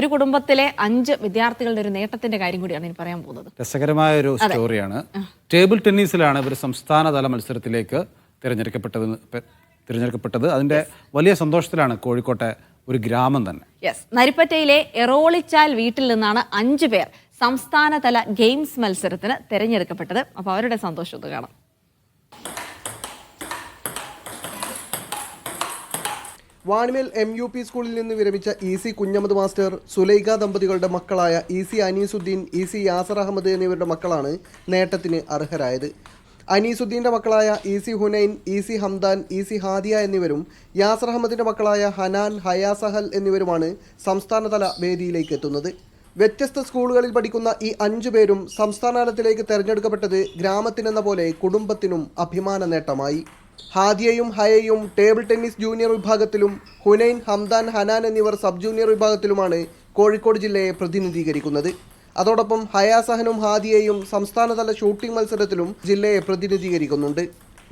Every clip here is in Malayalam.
ഒരു കുടുംബത്തിലെ അഞ്ച് വിദ്യാർത്ഥികളുടെ ഒരു നേട്ടത്തിന്റെ കാര്യം കൂടിയാണ് ഇനി പറയാൻ പോകുന്നത്. രസകരമായ ഒരു സ്റ്റോറിയാണ് ടേബിൾ ടെന്നീസിലാണ് ഇവർ സംസ്ഥാനതല മത്സരത്തിലേക്ക് തിരഞ്ഞെടുക്കപ്പെട്ടത് തിരഞ്ഞെടുക്കപ്പെട്ടത്. അതിന്റെ വലിയ സന്തോഷത്തിലാണ് കോഴിക്കോട്ടെ ഒരു ഗ്രാമം തന്നെ. യെസ് നരിപ്പറ്റയിലെ എറോളിച്ചാൽ വീട്ടിൽ നിന്നാണ് അഞ്ചു പേർ സംസ്ഥാനതല ഗെയിംസ് മത്സരത്തിന് തിരഞ്ഞെടുക്കപ്പെട്ടത്. അപ്പോൾ അവരുടെ സന്തോഷം ഒന്ന് കാണാം. വാണിമേൽ എം യു പി സ്കൂളിൽ നിന്ന് വിരമിച്ച E C Kunhammad master Sulaikha ദമ്പതികളുടെ മക്കളായ E C Aneesuddin E C Yasar Ahammed എന്നിവരുടെ മക്കളാണ് നേട്ടത്തിന് അർഹരായത്. അനീസുദ്ദീന്റെ മക്കളായ E C Hunain E C Hamdan E C Hadiya എന്നിവരും യാസർ അഹമ്മദിന്റെ മക്കളായ ഹനാൻ ഹയാസഹൽ എന്നിവരുമാണ് സംസ്ഥാനതല വേദിയിലേക്ക് എത്തുന്നത്. വ്യത്യസ്ത സ്കൂളുകളിൽ പഠിക്കുന്ന ഈ അഞ്ചു പേരും സംസ്ഥാനതലത്തിലേക്ക് തെരഞ്ഞെടുക്കപ്പെട്ടത് ഗ്രാമത്തിനെന്ന പോലെ കുടുംബത്തിനും അഭിമാന നേട്ടമായി ഹാദിയയും ഹയയും ടേബിൾ ടെന്നീസ് ജൂനിയർ വിഭാഗത്തിലും ഹുനൈൻ ഹംദാൻ ഹനാൻ എന്നിവർ സബ് ജൂനിയർ വിഭാഗത്തിലുമാണ് കോഴിക്കോട് ജില്ലയെ പ്രതിനിധീകരിക്കുന്നത്. അതോടൊപ്പം ഹയാസഹനും ഹാദിയയും സംസ്ഥാനതല ഷൂട്ടിംഗ് മത്സരത്തിലും ജില്ലയെ പ്രതിനിധീകരിക്കുന്നുണ്ട്.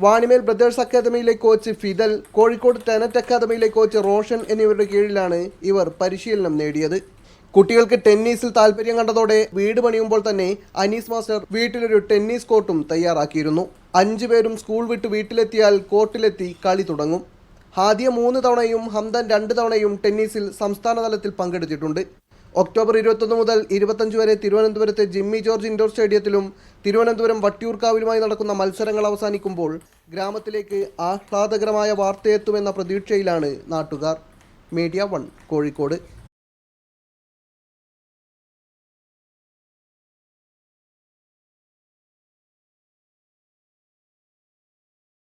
വാണിമേൽ ബ്രദേഴ്സ് അക്കാദമിയിലെ കോച്ച് ഫിദൽ കോഴിക്കോട് ടെനറ്റ് അക്കാദമിയിലെ കോച്ച് റോഷൻ എന്നിവരുടെ കീഴിലാണ് ഇവർ പരിശീലനം നേടിയത്. കുട്ടികൾക്ക് ടെന്നീസിൽ താല്പര്യം കണ്ടതോടെ വീട് പണിയുമ്പോൾ തന്നെ അനീസ് മാസ്റ്റർ വീട്ടിലൊരു ടെന്നീസ് കോർട്ടും തയ്യാറാക്കിയിരുന്നു. അഞ്ചു പേരും സ്കൂൾ വിട്ട് വീട്ടിലെത്തിയാൽ കോർട്ടിലെത്തി കളി തുടങ്ങും. ഹാദിയ മൂന്ന് തവണയും ഹംദൻ രണ്ട് തവണയും ടെന്നീസിൽ സംസ്ഥാന തലത്തിൽ പങ്കെടുത്തിട്ടുണ്ട്. ഒക്ടോബർ ഇരുപത്തൊന്ന് മുതൽ ഇരുപത്തഞ്ച് വരെ തിരുവനന്തപുരത്തെ ജിമ്മി ജോർജ് ഇൻഡോർ സ്റ്റേഡിയത്തിലും തിരുവനന്തപുരം വട്ടിയൂർക്കാവിലുമായി നടക്കുന്ന മത്സരങ്ങൾ അവസാനിക്കുമ്പോൾ ഗ്രാമത്തിലേക്ക് ആഹ്ലാദകരമായ വാർത്തയെത്തുമെന്ന പ്രതീക്ഷയിലാണ് നാട്ടുകാർ. Media one Kozhikode.